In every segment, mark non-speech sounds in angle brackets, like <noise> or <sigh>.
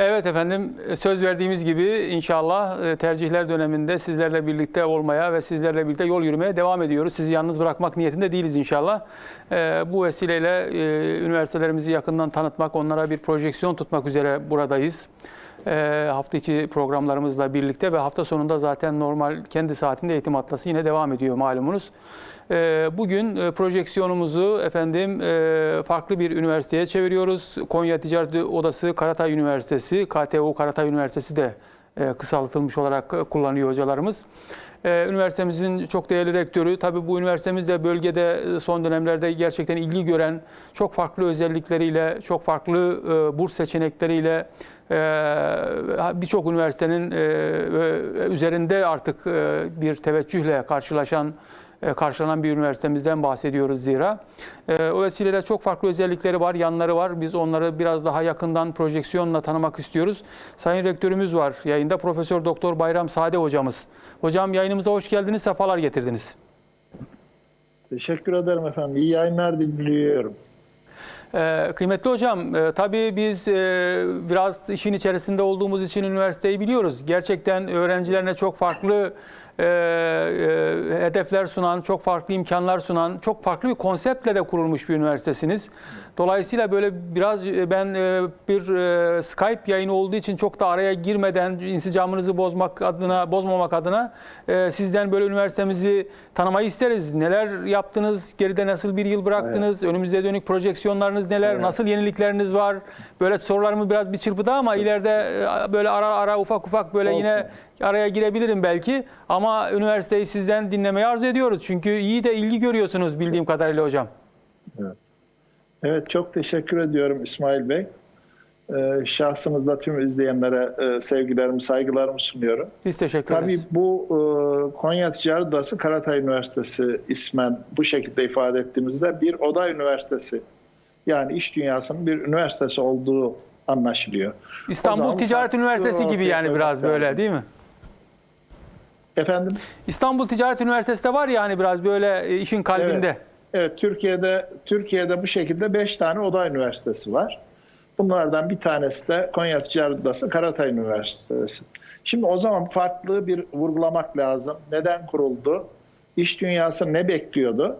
Evet efendim söz verdiğimiz gibi inşallah e, tercihler döneminde sizlerle birlikte olmaya ve sizlerle birlikte yol yürümeye devam ediyoruz. Sizi yalnız bırakmak niyetinde değiliz inşallah. E, Bu vesileyle e, üniversitelerimizi yakından tanıtmak, onlara bir projeksiyon tutmak üzere buradayız. E, Hafta içi programlarımızla birlikte ve hafta sonunda zaten normal kendi saatinde eğitim atlası yine devam ediyor malumunuz. E, Bugün e, projeksiyonumuzu efendim e, farklı bir üniversiteye çeviriyoruz. Konya Ticaret Odası Karatay Üniversitesi, KTU Karatay Üniversitesi de e, kısaltılmış olarak e, kullanıyor hocalarımız. E, Üniversitemizin çok değerli rektörü, tabii bu üniversitemiz de bölgede e, son dönemlerde gerçekten ilgi gören, çok farklı özellikleriyle, çok farklı e, burs seçenekleriyle e, birçok üniversitenin üzerinde artık bir teveccühle karşılaşan karşılanan bir üniversitemizden bahsediyoruz zira. E, O vesileyle çok farklı özellikleri var, yanları var. Biz onları biraz daha yakından projeksiyonla tanımak istiyoruz. Sayın Rektörümüz var yayında. Profesör Doktor Bayram Sade hocamız. Hocam yayınımıza hoş geldiniz, sefalar getirdiniz. Teşekkür ederim efendim. İyi yayınlar diliyorum. Ee, kıymetli hocam, e, tabii biz e, biraz işin içerisinde olduğumuz için üniversiteyi biliyoruz. Gerçekten öğrencilerine çok farklı e, e, hedefler sunan, çok farklı imkanlar sunan, çok farklı bir konseptle de kurulmuş bir üniversitesiniz. Dolayısıyla böyle biraz e, ben e, bir e, Skype yayını olduğu için çok da araya girmeden insicamınızı bozmak adına, bozmamak adına e, sizden böyle üniversitemizi tanımayı isteriz. Neler yaptınız, geride nasıl bir yıl bıraktınız, önümüze dönük projeksiyonlarınız neler, Evet. nasıl yenilikleriniz var? Böyle sorularımı biraz bir çırpıdı ama ileride e, böyle ara ara ufak ufak böyle Olsun. yine araya girebilirim belki. Ama üniversiteyi sizden dinlemeyi arzu ediyoruz. Çünkü iyi de ilgi görüyorsunuz bildiğim kadarıyla hocam. Evet çok teşekkür ediyorum İsmail Bey. Ee, şahsınızda tüm izleyenlere e, sevgilerimi, saygılarımı sunuyorum. Biz teşekkür Tabii ederiz. bu e, Konya Ticaret Odası Karatay Üniversitesi ismen bu şekilde ifade ettiğimizde bir oda üniversitesi. Yani iş dünyasının bir üniversitesi olduğu anlaşılıyor. İstanbul Ticaret Üniversitesi gibi yani biraz böyle değil mi? Efendim? İstanbul Ticaret Üniversitesi de var yani biraz böyle e, işin kalbinde. Evet, Türkiye'de Türkiye'de bu şekilde 5 tane oda üniversitesi var. Bunlardan bir tanesi de Konya Ticaret Odası Karatay Üniversitesi. Şimdi o zaman farklı bir vurgulamak lazım. Neden kuruldu? İş dünyası ne bekliyordu?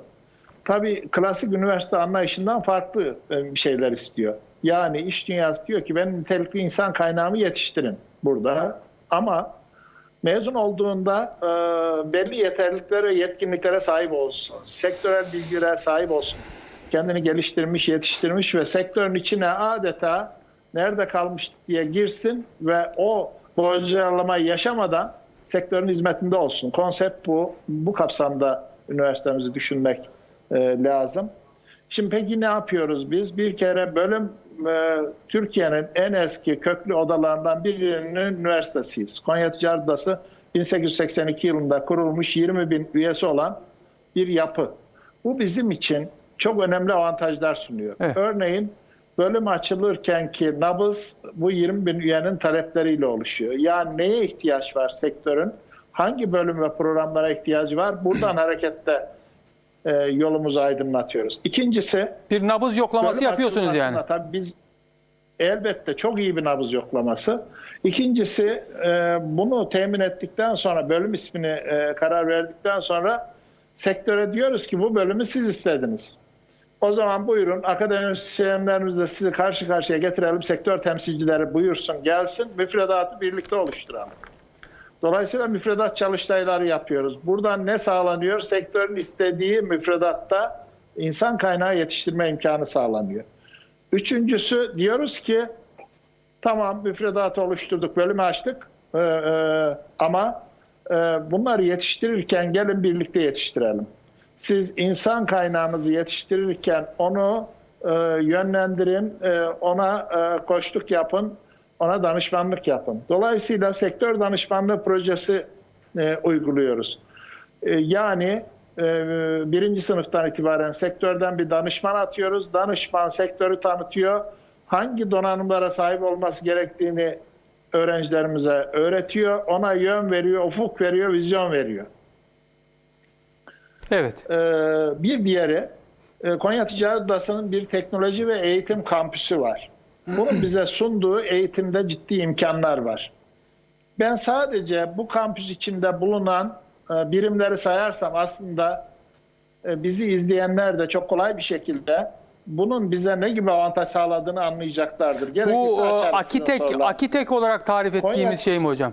Tabii klasik üniversite anlayışından farklı e, bir şeyler istiyor. Yani iş dünyası diyor ki ben nitelikli insan kaynağımı yetiştirin burada. Ama mezun olduğunda e, belli yeterliliklere yetkinliklere sahip olsun. Sektörel bilgiler sahip olsun. Kendini geliştirmiş, yetiştirmiş ve sektörün içine adeta nerede kalmıştık diye girsin ve o bocalamayı yaşamadan sektörün hizmetinde olsun. Konsept bu. Bu kapsamda üniversitemizi düşünmek e, lazım. Şimdi peki ne yapıyoruz biz? Bir kere bölüm e, Türkiye'nin en eski köklü odalarından birinin üniversitesiyiz. Konya Ticaret Odası 1882 yılında kurulmuş 20 bin üyesi olan bir yapı. Bu bizim için çok önemli avantajlar sunuyor. Evet. Örneğin bölüm açılırken ki nabız bu 20 bin üyenin talepleriyle oluşuyor. Yani neye ihtiyaç var sektörün? Hangi bölüm ve programlara ihtiyacı var? Buradan <clears throat> hareketle e, yolumuzu aydınlatıyoruz. İkincisi Bir nabız yoklaması yapıyorsunuz yani. Tabii biz elbette çok iyi bir nabız yoklaması. İkincisi e, bunu temin ettikten sonra bölüm ismini e, karar verdikten sonra sektöre diyoruz ki bu bölümü siz istediniz. O zaman buyurun akademisyenlerimizle sizi karşı karşıya getirelim. Sektör temsilcileri buyursun gelsin müfredatı birlikte oluşturalım. Dolayısıyla müfredat çalıştayları yapıyoruz. Buradan ne sağlanıyor? Sektörün istediği müfredatta insan kaynağı yetiştirme imkanı sağlanıyor. Üçüncüsü diyoruz ki tamam müfredatı oluşturduk, bölümü açtık Ee, e, ama e, bunları yetiştirirken gelin birlikte yetiştirelim. Siz insan kaynağınızı yetiştirirken onu e, yönlendirin, e, ona e, koştuk yapın, ona danışmanlık yapın. Dolayısıyla sektör danışmanlığı projesi e, uyguluyoruz. E, yani e, birinci sınıftan itibaren sektörden bir danışman atıyoruz. Danışman sektörü tanıtıyor. Hangi donanımlara sahip olması gerektiğini öğrencilerimize öğretiyor. Ona yön veriyor, ufuk veriyor, vizyon veriyor. Evet. Ee, bir diğeri e, Konya Ticaret Odası'nın bir teknoloji ve eğitim kampüsü var. Bunun bize sunduğu eğitimde ciddi imkanlar var. Ben sadece bu kampüs içinde bulunan e, birimleri sayarsam aslında e, bizi izleyenler de çok kolay bir şekilde bunun bize ne gibi avantaj sağladığını anlayacaklardır. Gerekirse Bu e, Akitek, sorularınızı. Akitek olarak tarif ettiğimiz Konya- şey mi hocam?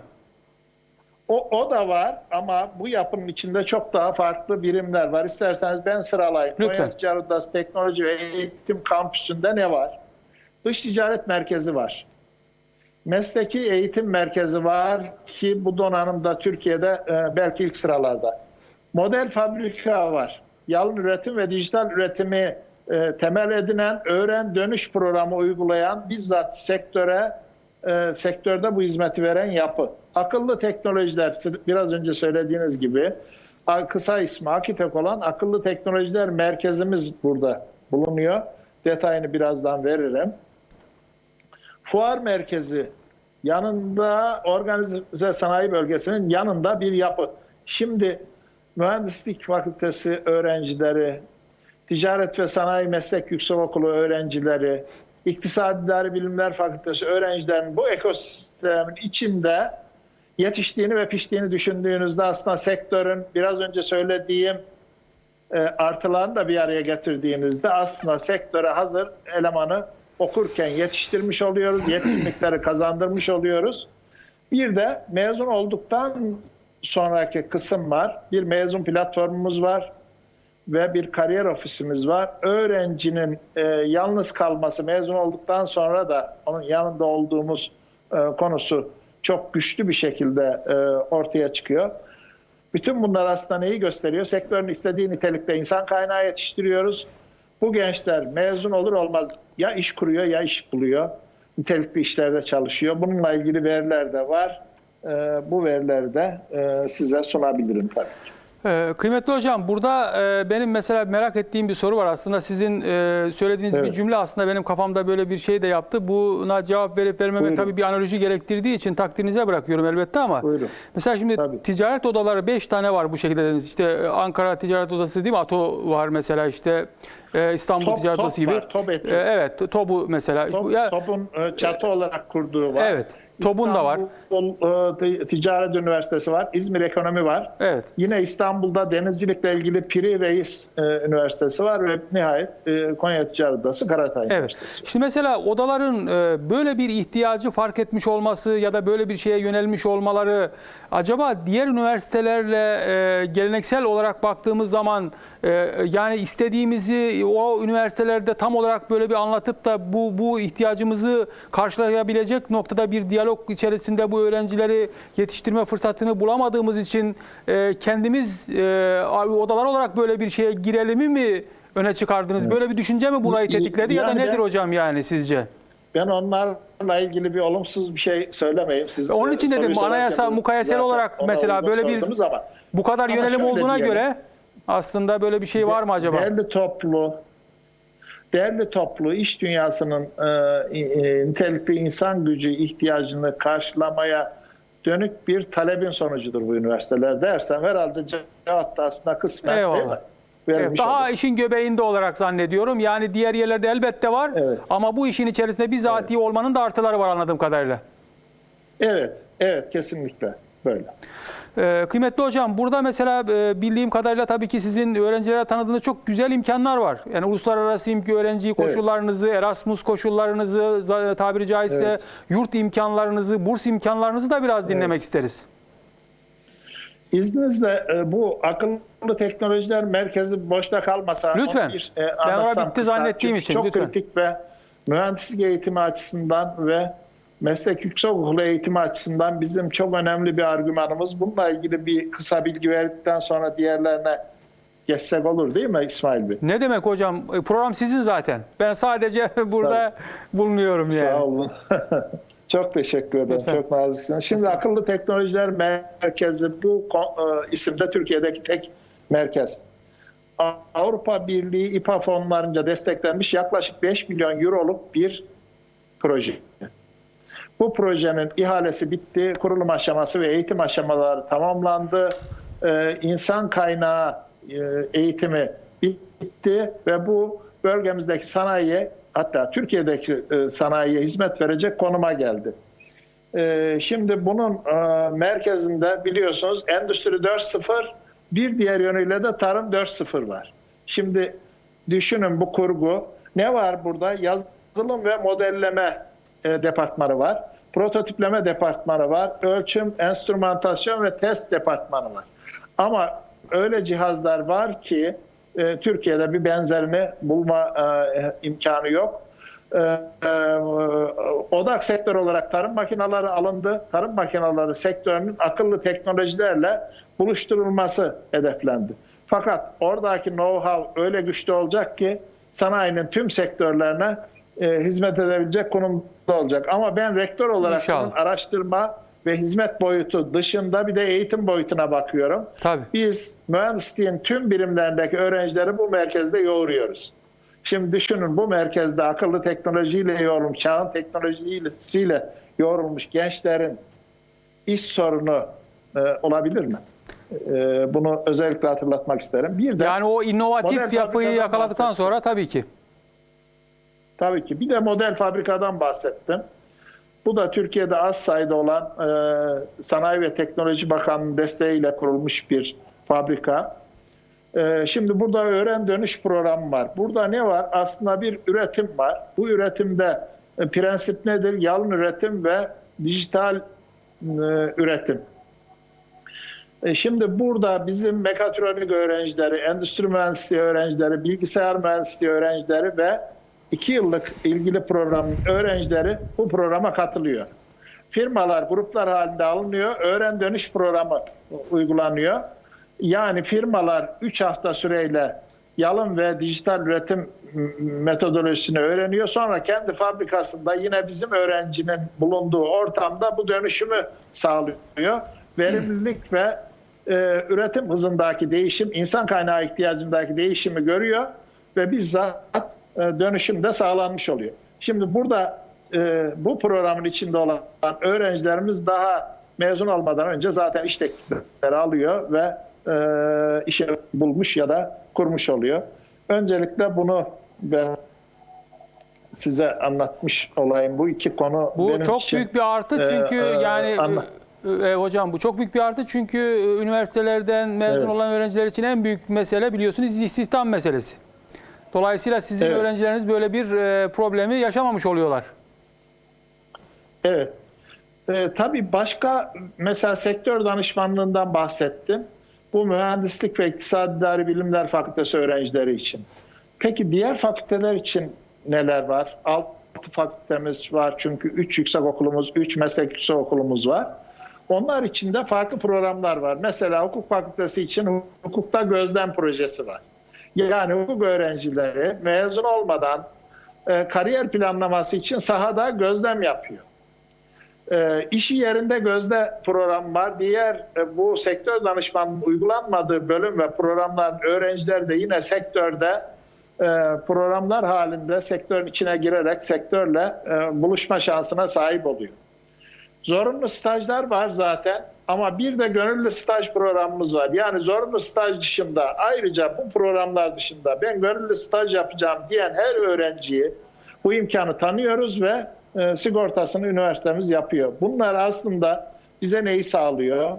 O, o da var ama bu yapının içinde çok daha farklı birimler var. İsterseniz ben sıralayayım. Lütfen. Konya Ticaret Odası Teknoloji ve Eğitim Kampüsü'nde ne var? Dış Ticaret Merkezi var. Mesleki Eğitim Merkezi var ki bu donanımda Türkiye'de e, belki ilk sıralarda. Model fabrika var. Yalın üretim ve dijital üretimi e, temel edinen öğren dönüş programı uygulayan bizzat sektöre e, sektörde bu hizmeti veren yapı. Akıllı teknolojiler biraz önce söylediğiniz gibi kısa ismi Akitek olan akıllı teknolojiler merkezimiz burada bulunuyor. Detayını birazdan veririm. Fuar merkezi yanında organize sanayi bölgesinin yanında bir yapı. Şimdi mühendislik fakültesi öğrencileri, ticaret ve sanayi meslek yüksekokulu öğrencileri, İktisadi İdari Bilimler Fakültesi öğrencilerinin bu ekosistemin içinde yetiştiğini ve piştiğini düşündüğünüzde aslında sektörün biraz önce söylediğim e, artılarını da bir araya getirdiğinizde aslında sektöre hazır elemanı okurken yetiştirmiş oluyoruz, yetkinlikleri kazandırmış oluyoruz. Bir de mezun olduktan sonraki kısım var. Bir mezun platformumuz var ve bir kariyer ofisimiz var. Öğrencinin e, yalnız kalması mezun olduktan sonra da onun yanında olduğumuz e, konusu çok güçlü bir şekilde e, ortaya çıkıyor. Bütün bunlar aslında neyi gösteriyor? Sektörün istediği nitelikte insan kaynağı yetiştiriyoruz. Bu gençler mezun olur olmaz ya iş kuruyor ya iş buluyor. Nitelikli işlerde çalışıyor. Bununla ilgili veriler de var. E, bu verileri de e, size sunabilirim tabii ki. Ee, Kıymetli hocam burada e, benim mesela merak ettiğim bir soru var. Aslında sizin e, söylediğiniz bir Evet. cümle aslında benim kafamda böyle bir şey de yaptı. Buna cevap verip vermemek Buyurun. tabii bir analoji gerektirdiği için takdirinize bırakıyorum elbette ama. Buyurun. Mesela şimdi Tabii. ticaret odaları 5 tane var bu şekilde dediniz. İşte e, Ankara Ticaret Odası değil mi? ATO var mesela işte e, İstanbul Top- Ticaret top Odası gibi. var, top eti. E, evet TOB'u mesela. Top, Ya- topun e, çatı olarak kurduğu var. Evet, TOB'un da var. İstanbul e, Ticaret Üniversitesi var. İzmir Ekonomi var. evet. Yine İstanbul'da denizcilikle ilgili Piri Reis e, Üniversitesi var ve nihayet e, Konya Ticaret Odası Karatay Evet. Üniversitesi var. Şimdi mesela odaların e, böyle bir ihtiyacı fark etmiş olması ya da böyle bir şeye yönelmiş olmaları acaba diğer üniversitelerle e, geleneksel olarak baktığımız zaman e, yani istediğimizi o üniversitelerde tam olarak böyle bir anlatıp da bu bu ihtiyacımızı karşılayabilecek noktada bir diyalog içerisinde bu öğrencileri yetiştirme fırsatını bulamadığımız için e, kendimiz e, odalar olarak böyle bir şeye girelim mi öne çıkardınız? Böyle bir düşünce mi burayı tetikledi ya da yani nedir hocam yani sizce? Ben onlarla ilgili bir olumsuz bir şey söylemeyeyim. Siz Onun için dedim, anayasa mukayesel olarak mesela böyle bir- ama Bu kadar Ama yönelim olduğuna diyelim. göre aslında böyle bir şey var mı acaba? Değerli toplu, değerli toplu iş dünyasının e, e, nitelikli insan gücü ihtiyacını karşılamaya dönük bir talebin sonucudur bu üniversiteler dersem herhalde cevap da aslında kısmen değil mi? Eyvallah. Evet, daha olur. işin göbeğinde olarak zannediyorum. Yani diğer yerlerde elbette var Evet. ama bu işin içerisinde bizatihi olmanın da artıları var anladığım kadarıyla. Evet, evet kesinlikle böyle. Ee, kıymetli hocam burada mesela e, bildiğim kadarıyla tabii ki sizin öğrencilere tanıdığınız çok güzel imkanlar var. Yani uluslararası imki öğrenci koşullarınızı, Erasmus koşullarınızı, tabiri caizse Evet. yurt imkanlarınızı, burs imkanlarınızı da biraz dinlemek isteriz. İzninizle e, bu akıllı teknolojiler merkezi boşta kalmasa Lütfen. bir, e, Ben bitti zannettiğim için, Çok lütfen. kritik ve mühendislik eğitimi açısından ve meslek yüksekokulu eğitimi açısından bizim çok önemli bir argümanımız. Bununla ilgili bir kısa bilgi verdikten sonra diğerlerine geçsek olur değil mi İsmail Bey? Ne demek hocam? E, Program sizin zaten. Ben sadece <laughs> burada bulunuyorum yani. Sağ olun. <laughs> çok teşekkür ederim. Lütfen. Çok naziksiniz. Şimdi Akıllı Teknolojiler Merkezi bu e, isimde Türkiye'deki tek merkez. Avrupa Birliği İPA fonlarınca desteklenmiş yaklaşık 5 milyon euroluk bir proje. Bu projenin ihalesi bitti, kurulum aşaması ve eğitim aşamaları tamamlandı. Ee, insan kaynağı e, eğitimi bitti ve bu bölgemizdeki sanayiye hatta Türkiye'deki e, sanayiye hizmet verecek konuma geldi. E, şimdi bunun e, merkezinde biliyorsunuz Endüstri 4.0 bir diğer yönüyle de Tarım 4.0 var. Şimdi düşünün bu kurgu. Ne var burada? Yazılım ve modelleme e, departmanı var. Prototipleme departmanı var. Ölçüm, enstrümantasyon ve test departmanı var. Ama öyle cihazlar var ki e, Türkiye'de bir benzerini bulma e, imkanı yok. E, e, odak sektör olarak tarım makineleri alındı. Tarım makineleri sektörünün akıllı teknolojilerle buluşturulması hedeflendi. Fakat oradaki know-how öyle güçlü olacak ki sanayinin tüm sektörlerine e, hizmet edebilecek konumda olacak. Ama ben rektör olarak İnşallah. araştırma ve hizmet boyutu dışında bir de eğitim boyutuna bakıyorum. Tabii. Biz mühendisliğin tüm birimlerindeki öğrencileri bu merkezde yoğuruyoruz. Şimdi düşünün bu merkezde akıllı teknolojiyle yoğrulmuş, çağın teknolojisiyle yoğrulmuş gençlerin iş sorunu e, olabilir mi? E, bunu özellikle hatırlatmak isterim. Bir de Yani o inovatif yapıyı yakaladıktan bahsettim. sonra tabii ki. Tabii ki. Bir de model fabrikadan bahsettim. Bu da Türkiye'de az sayıda olan e, Sanayi ve Teknoloji Bakanlığı desteğiyle kurulmuş bir fabrika. E, şimdi burada öğren dönüş programı var. Burada ne var? Aslında bir üretim var. Bu üretimde e, prensip nedir? Yalın üretim ve dijital e, üretim. E, Şimdi burada bizim mekatronik öğrencileri, endüstri mühendisliği öğrencileri, bilgisayar mühendisliği öğrencileri ve iki yıllık ilgili programın öğrencileri bu programa katılıyor. Firmalar gruplar halinde alınıyor, öğren dönüş programı uygulanıyor. Yani firmalar 3 hafta süreyle yalın ve dijital üretim metodolojisini öğreniyor. Sonra kendi fabrikasında yine bizim öğrencinin bulunduğu ortamda bu dönüşümü sağlıyor. Verimlilik ve e, üretim hızındaki değişim, insan kaynağı ihtiyacındaki değişimi görüyor ve bizzat dönüşüm de sağlanmış oluyor. Şimdi burada e, bu programın içinde olan öğrencilerimiz daha mezun olmadan önce zaten iş teklifleri alıyor ve e, işe bulmuş ya da kurmuş oluyor. Öncelikle bunu ben size anlatmış olayım. Bu iki konu Bu benim çok için büyük bir artı e, çünkü e, yani anla- e, e, hocam bu çok büyük bir artı çünkü e, üniversitelerden mezun Evet. olan öğrenciler için en büyük mesele biliyorsunuz istihdam meselesi. Dolayısıyla sizin Evet. öğrencileriniz böyle bir e, problemi yaşamamış oluyorlar. Evet. Ee, tabii başka mesela sektör danışmanlığından bahsettim. Bu mühendislik ve iktisadi idari bilimler fakültesi öğrencileri için. Peki diğer fakülteler için neler var? Altı fakültemiz var çünkü 3 yüksek okulumuz, 3 meslek yüksek okulumuz var. Onlar için de farklı programlar var. Mesela hukuk fakültesi için hukukta gözlem projesi var. Yani hukuk öğrencileri mezun olmadan e, kariyer planlaması için sahada gözlem yapıyor. E, işi yerinde gözle program var. Diğer e, bu sektör danışmanlığı uygulanmadığı bölüm ve programların öğrenciler de yine sektörde e, programlar halinde sektörün içine girerek sektörle e, buluşma şansına sahip oluyor. Zorunlu stajlar var zaten ama bir de gönüllü staj programımız var. Yani zorunlu staj dışında ayrıca bu programlar dışında ben gönüllü staj yapacağım diyen her öğrenciyi bu imkanı tanıyoruz ve e, sigortasını üniversitemiz yapıyor. Bunlar aslında bize neyi sağlıyor?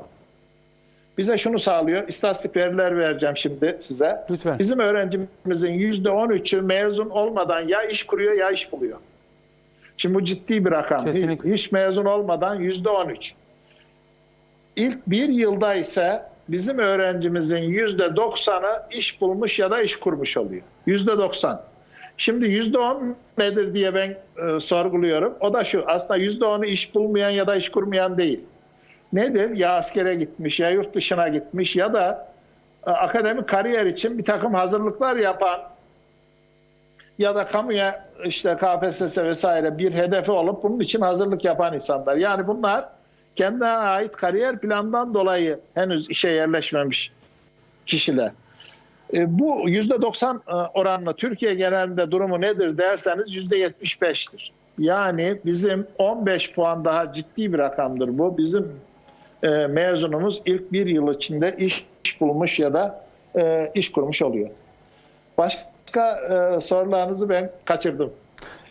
Bize şunu sağlıyor. İstatistik veriler vereceğim şimdi size. Lütfen. Bizim öğrencimizin %13'ü mezun olmadan ya iş kuruyor ya iş buluyor. Şimdi bu ciddi bir rakam. Kesinlikle. Hiç mezun olmadan %13. İlk bir yılda ise bizim öğrencimizin %90'ı iş bulmuş ya da iş kurmuş oluyor. %90. Şimdi %10 nedir diye ben e, sorguluyorum. O da şu aslında %10'u iş bulmayan ya da iş kurmayan değil. Nedir? Ya askere gitmiş ya yurt dışına gitmiş ya da e, akademik kariyer için bir takım hazırlıklar yapan ya da kamuya işte KPSS vesaire bir hedefi olup bunun için hazırlık yapan insanlar. Yani bunlar kendine ait kariyer plandan dolayı henüz işe yerleşmemiş kişiler. E, bu %90 e, oranla Türkiye genelinde durumu nedir derseniz %75'tir. Yani bizim 15 puan daha ciddi bir rakamdır bu. Bizim e, mezunumuz ilk bir yıl içinde iş, bulmuş ya da iş kurmuş oluyor. Başka sorularınızı ben kaçırdım.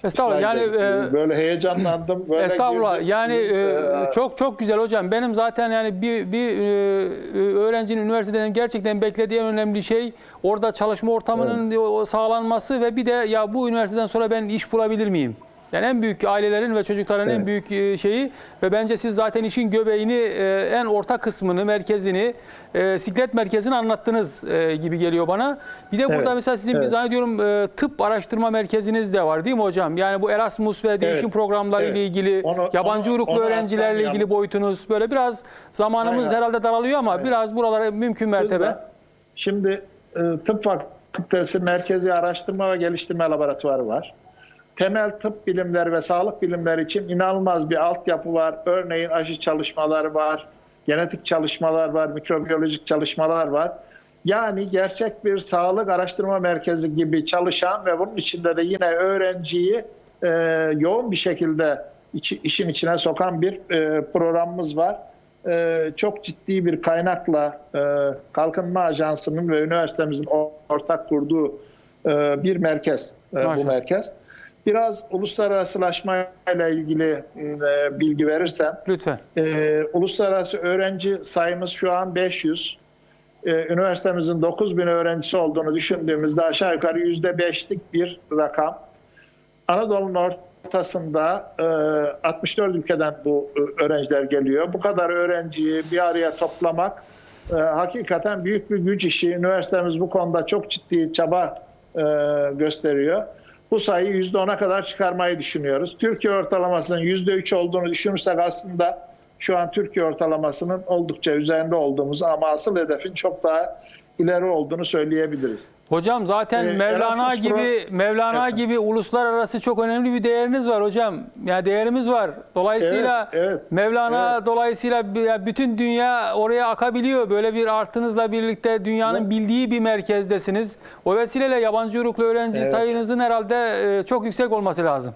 Estağfurullah, yani, e, böyle heyecanlandım. Böyle Estağfurullah. girdim. Yani e, e, çok çok güzel hocam. Benim zaten yani bir bir e, öğrencinin üniversiteden gerçekten beklediği en önemli şey orada çalışma ortamının o sağlanması ve bir de ya bu üniversiteden sonra ben iş bulabilir miyim? Yani en büyük ailelerin ve çocukların en Evet. büyük e, şeyi ve bence siz zaten işin göbeğini, e, en orta kısmını, merkezini, e, siklet merkezini anlattınız gibi geliyor bana. Bir de burada Evet, mesela sizin bir evet. zannediyorum e, tıp araştırma merkeziniz de var değil mi hocam? Yani bu Erasmus ve değişim Evet, programları evet. ile ilgili, Onu- yabancı onu- uyruklu onu öğrencilerle ilgili boyutunuz böyle biraz zamanımız Aynen. herhalde daralıyor ama biraz buralara mümkün mertebe. Hızla. Şimdi tıp fakültesi merkezi araştırma ve geliştirme laboratuvarı var. Temel tıp bilimleri ve sağlık bilimleri için inanılmaz bir altyapı var. Örneğin aşı çalışmaları var, genetik çalışmalar var, mikrobiyolojik çalışmalar var. Yani gerçek bir sağlık araştırma merkezi gibi çalışan ve bunun içinde de yine öğrenciyi e, yoğun bir şekilde içi- işin içine sokan bir e, programımız var. E, çok ciddi bir kaynakla e, Kalkınma Ajansı'nın ve üniversitemizin ortak kurduğu e, bir merkez e, bu merkez. Biraz uluslararasılaşmayla ilgili e, bilgi verirsem, Lütfen. ee, uluslararası öğrenci sayımız şu an 500. Ee, üniversitemizin 9000 öğrencisi olduğunu düşündüğümüzde aşağı yukarı %5'lik bir rakam. Anadolu'nun ortasında e, 64 ülkeden bu e, öğrenciler geliyor. Bu kadar öğrenciyi bir araya toplamak e, hakikaten büyük bir güç işi. Üniversitemiz bu konuda çok ciddi çaba e, gösteriyor. Bu sayıyı %10'a kadar çıkarmayı düşünüyoruz. Türkiye ortalamasının %3 olduğunu düşünürsek aslında şu an Türkiye ortalamasının oldukça üzerinde olduğumuz ama asıl hedefin çok daha ileri olduğunu söyleyebiliriz. Hocam zaten Ee, Mevlana Erasmus gibi Pro- Mevlana Evet. gibi uluslararası çok önemli bir değeriniz var hocam. Ya değerimiz var. Dolayısıyla Evet, evet, Mevlana evet. dolayısıyla bütün dünya oraya akabiliyor. Böyle bir artınızla birlikte dünyanın Evet. bildiği bir merkezdesiniz. O vesileyle yabancı uyruklu öğrenci Evet. sayınızın herhalde e, çok yüksek olması lazım.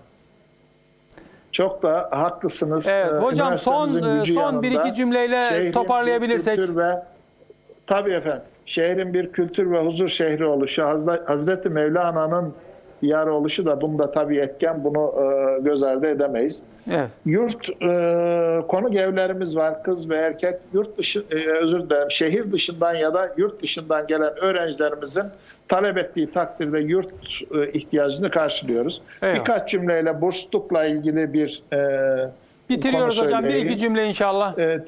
Çok da haklısınız. Evet, Ee, hocam son e, son bir iki cümleyle toparlayabilirsek. ve tabii efendim şehrin bir kültür ve huzur şehri oluşu Hazre- Hazreti Mevlana'nın diyarı oluşu da bunda tabii etken bunu e, göz ardı edemeyiz. Evet. Yurt e, konuk evlerimiz var kız ve erkek. Yurt dışı e, özür dilerim şehir dışından ya da yurt dışından gelen öğrencilerimizin talep ettiği takdirde yurt e, ihtiyacını karşılıyoruz. Eyvallah. Birkaç cümleyle burslukla ilgili bir e, Bitiriyoruz hocam. Bir iki cümle inşallah. Evet,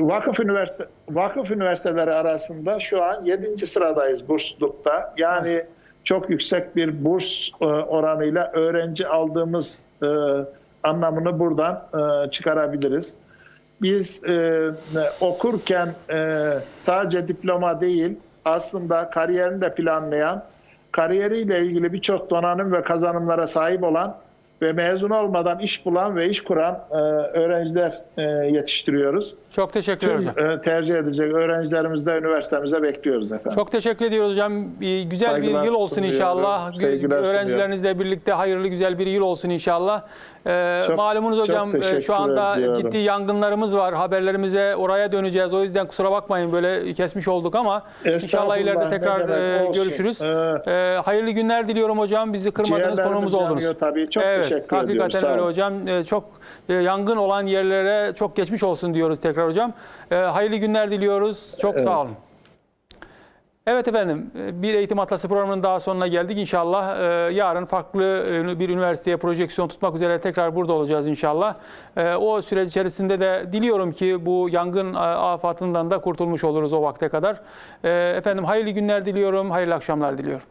vakıf üniversite vakıf üniversiteleri arasında şu an 7. sıradayız burslulukta. Yani çok yüksek bir burs e, oranıyla öğrenci aldığımız e, anlamını buradan e, çıkarabiliriz. Biz okurken sadece diploma değil aslında kariyerini de planlayan, kariyeriyle ilgili birçok donanım ve kazanımlara sahip olan ve mezun olmadan iş bulan ve iş kuran e, öğrenciler e, yetiştiriyoruz. Çok teşekkürler hocam. Tüm, e, tercih edecek öğrencilerimizi de üniversitemize bekliyoruz efendim. Çok teşekkür ediyoruz hocam. Bir- Güzel Saygılar bir yıl olsun sunuyorum, inşallah. sevgiler Öğrencilerinizle birlikte hayırlı güzel bir yıl olsun inşallah. Ee, Çok- malumunuz çok hocam e, teşekkür şu anda ediyorum. ciddi yangınlarımız var. Haberlerimize oraya döneceğiz. O yüzden kusura bakmayın böyle kesmiş olduk ama inşallah ileride tekrar e, görüşürüz. Ee, Ee, hayırlı günler diliyorum hocam. Bizi kırmadınız konuğumuz oldunuz. yanıyor tabii. Çok evet, teşekkür ediyorum. hakikaten Sağ öyle hocam. Ee, çok e, yangın olan yerlere çok geçmiş olsun diyoruz tekrar hocam. Ee, hayırlı günler diliyoruz. Çok Evet. sağ olun. Evet efendim, bir Eğitim Atlası programının daha sonuna geldik. İnşallah e, yarın farklı e, bir üniversiteye projeksiyon tutmak üzere tekrar burada olacağız inşallah. E, O süreç içerisinde de diliyorum ki bu yangın e, afatından da kurtulmuş oluruz o vakte kadar. E, Efendim hayırlı günler diliyorum, hayırlı akşamlar diliyorum.